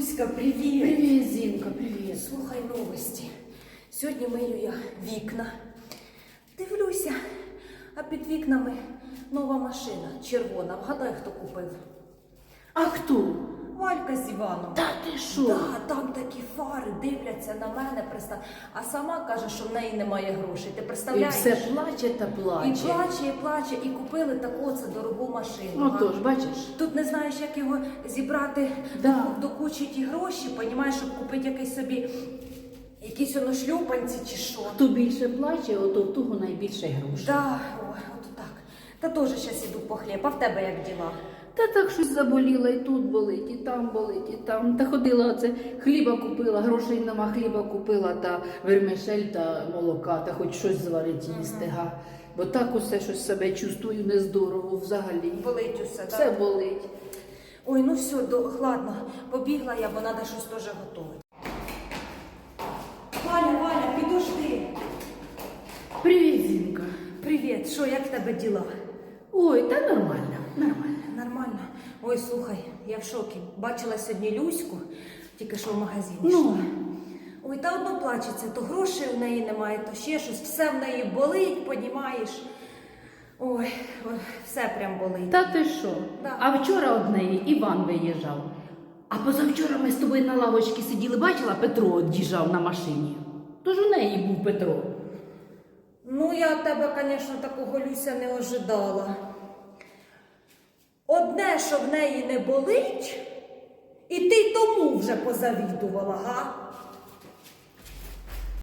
Люська, привіт! Привіт, Зінка, привіт. Слухай новості. Сьогодні мию я вікна. Дивлюся, а під вікнами нова машина червона. Вгадай, хто купив. А хто? Валька з Іваном. Та ти що? Да, там такі фари дивляться на мене, пристав... а сама каже, що в неї немає грошей. Ти І все плаче та плаче. І плаче, і плаче, і купили таку це дорогу машину. Ну тож, бачиш? Тут не знаєш, як його зібрати Да. до, до кучі ті гроші, понімаєш, щоб купити якийсь собі якісь воно шлюпанці чи що. Хто більше плаче, ото в того найбільше грошей. Да, ой, от так. Та теж зараз іду по хліб, а в тебе як діла? Та так щось заболіла, і тут болить, і там болить, і там. Та ходила оце, хліба купила, грошей нема, хліба купила, та вермишель та молока, та хоч щось зварить їсти. Га. Бо так усе щось себе чувствую нездорово взагалі. Болить усе, так? Все болить. Ой, ну все, до, ладно, побігла я, бо треба щось теж готувати. Валя, Валя, підожди. Привіт, Зінка. Привіт, що, як в тебе діла? Ой, та. Нормально. Слухай, я в шокі. Бачила сьогодні Люську, тільки що в магазин Ну. йшла. Ой, та одно плачеться, то грошей в неї немає, то ще щось, все в неї болить, понімаєш. Ой, ой, все прям болить. Та ти що? Да. А вчора од неї Іван виїжджав. А позавчора ми з тобою на лавочці сиділи, бачила, Петро од'їжджав на машині. Тож у неї був Петро. Ну, я тебе, звісно, такого Люся не ожидала. Одне, що в неї не болить, і ти тому вже позавідувала, га?